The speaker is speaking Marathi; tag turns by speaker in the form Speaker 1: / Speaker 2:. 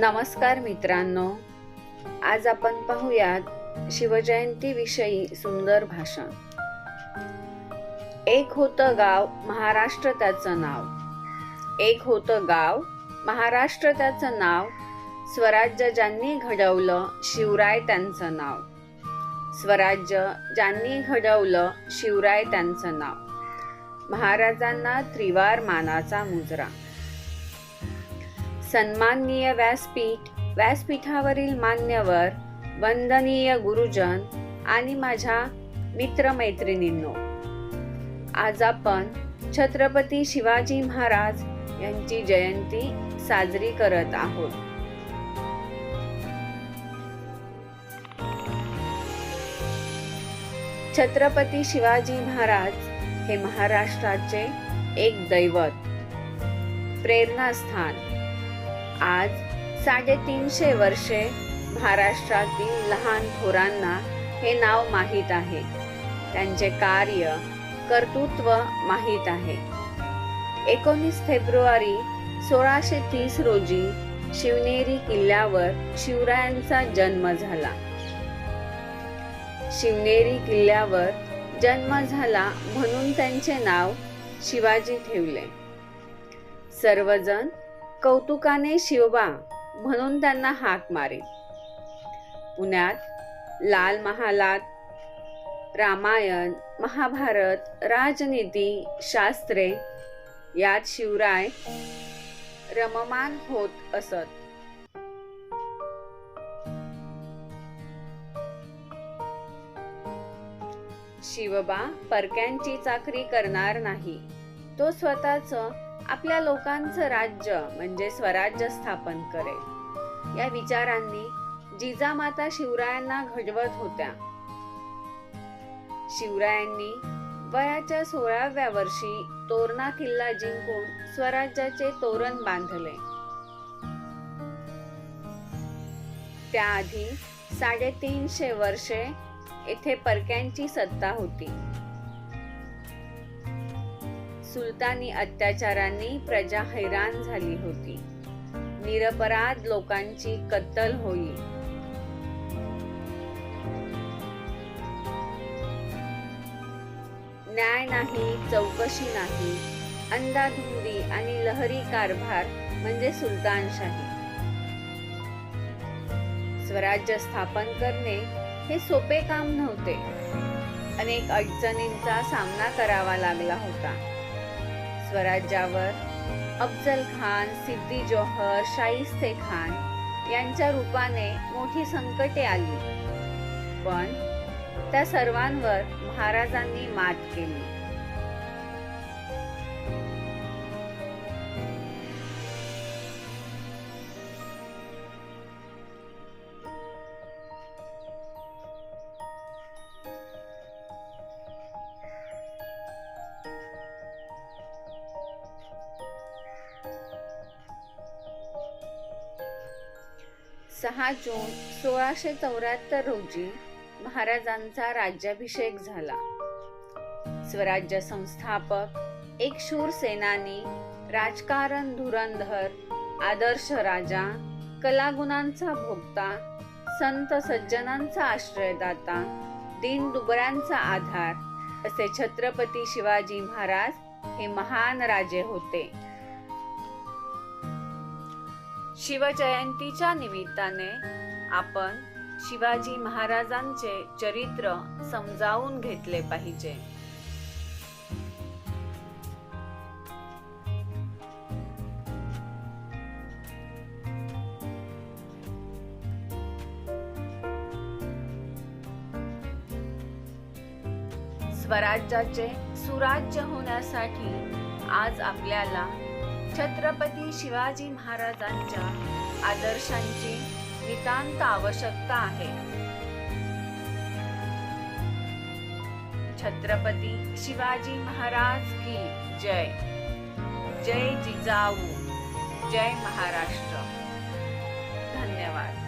Speaker 1: नमस्कार मित्रांनो. आज आपण पाहूयात शिवजयंती विषयी सुंदर भाषण. एक होतं गाव महाराष्ट्र त्याचं नाव. एक होतं गाव महाराष्ट्र त्याचं नाव. स्वराज्य ज्यांनी घडवलं शिवराय त्यांचं नाव. स्वराज्य ज्यांनी घडवलं शिवराय त्यांचं नाव. महाराजांना त्रिवार मानाचा मुजरा. सन्माननीय व्यासपीठ व्यासपीठावरील मान्यवर वंदनीय गुरुजन आणि माझ्या मित्रमैत्रिणींनो आज आपण छत्रपती शिवाजी महाराज यांची जयंती साजरी करत आहोत. छत्रपती शिवाजी महाराज हे महाराष्ट्राचे एक दैवत प्रेरणास्थान. आज साडेतीनशे वर्षे महाराष्ट्रातील लहान थोरांना हे नाव माहीत आहे. त्यांचे कार्य कर्तृत्व माहीत आहे. एकोणीस फेब्रुवारी सोळाशे तीस रोजी शिवनेरी किल्ल्यावर शिवरायांचा जन्म झाला. शिवनेरी किल्ल्यावर जन्म झाला म्हणून त्यांचे नाव शिवाजी ठेवले. सर्वजण कौतुकाने शिवबा म्हणून त्यांना हाक मारे पुण्यात लाल महालात रामायण महाभारत राजनीती शास्त्रे यात शिवराय रममान होत असत. शिवबा परक्यांची चाकरी करणार नाही. तो स्वतःच आपल्या लोकांचं राज्य म्हणजे स्वराज्य स्थापन करेल. या विचारांनी जिजामाता शिवरायांना घडवत होत्या. शिवरायांनी वयाच्या सोळाव्या वर्षी तोरणा किल्ला जिंकून स्वराज्याचे तोरण बांधले. त्याआधी साडेतीनशे वर्षे येथे परक्यांची सत्ता होती. सुलतानी अत्याचारांनी प्रजा हैराण झाली होती. निरपराध लोकांची कत्तल होई. न्याय नाही चौकशी नाही अंधाधुंदी आणि लहरी कारभार म्हणजे सुलतानशाही. स्वराज्य स्थापन करणे हे सोपे काम नव्हते. अनेक अडचणींचा सामना करावा लागला होता. स्वराज्यावर अफजल खान सिद्दी जोहर शाहिस्ते खान यांच्या रूपाने मोठी संकटे आली. पण त्या सर्वांवर महाराजांनी मात केली. सहा जून सोळाशे चौऱ्याहत्तर रोजी महाराजांचा राज्याभिषेक झाला. स्वराज्य संस्थापक एक शूर सेनानी राजकारण धुरंधर आदर्श राजा कलागुणांचा भोगता संत सज्जनांचा आश्रयदाता दीन दुबऱ्यांचा आधार असे छत्रपती शिवाजी महाराज हे महान राजे होते. शिवजयंतीच्या निमित्ताने आपण शिवाजी महाराजांचे चरित्र समजावून घेतले पाहिजे. स्वराज्याचे सुराज्य होण्यासाठी आज आपल्याला छत्रपती शिवाजी महाराजांच्या आदर्शांची नितांत आवश्यकता आहे. छत्रपती शिवाजी महाराज की जय. जय जिजाऊ. जय महाराष्ट्र. धन्यवाद.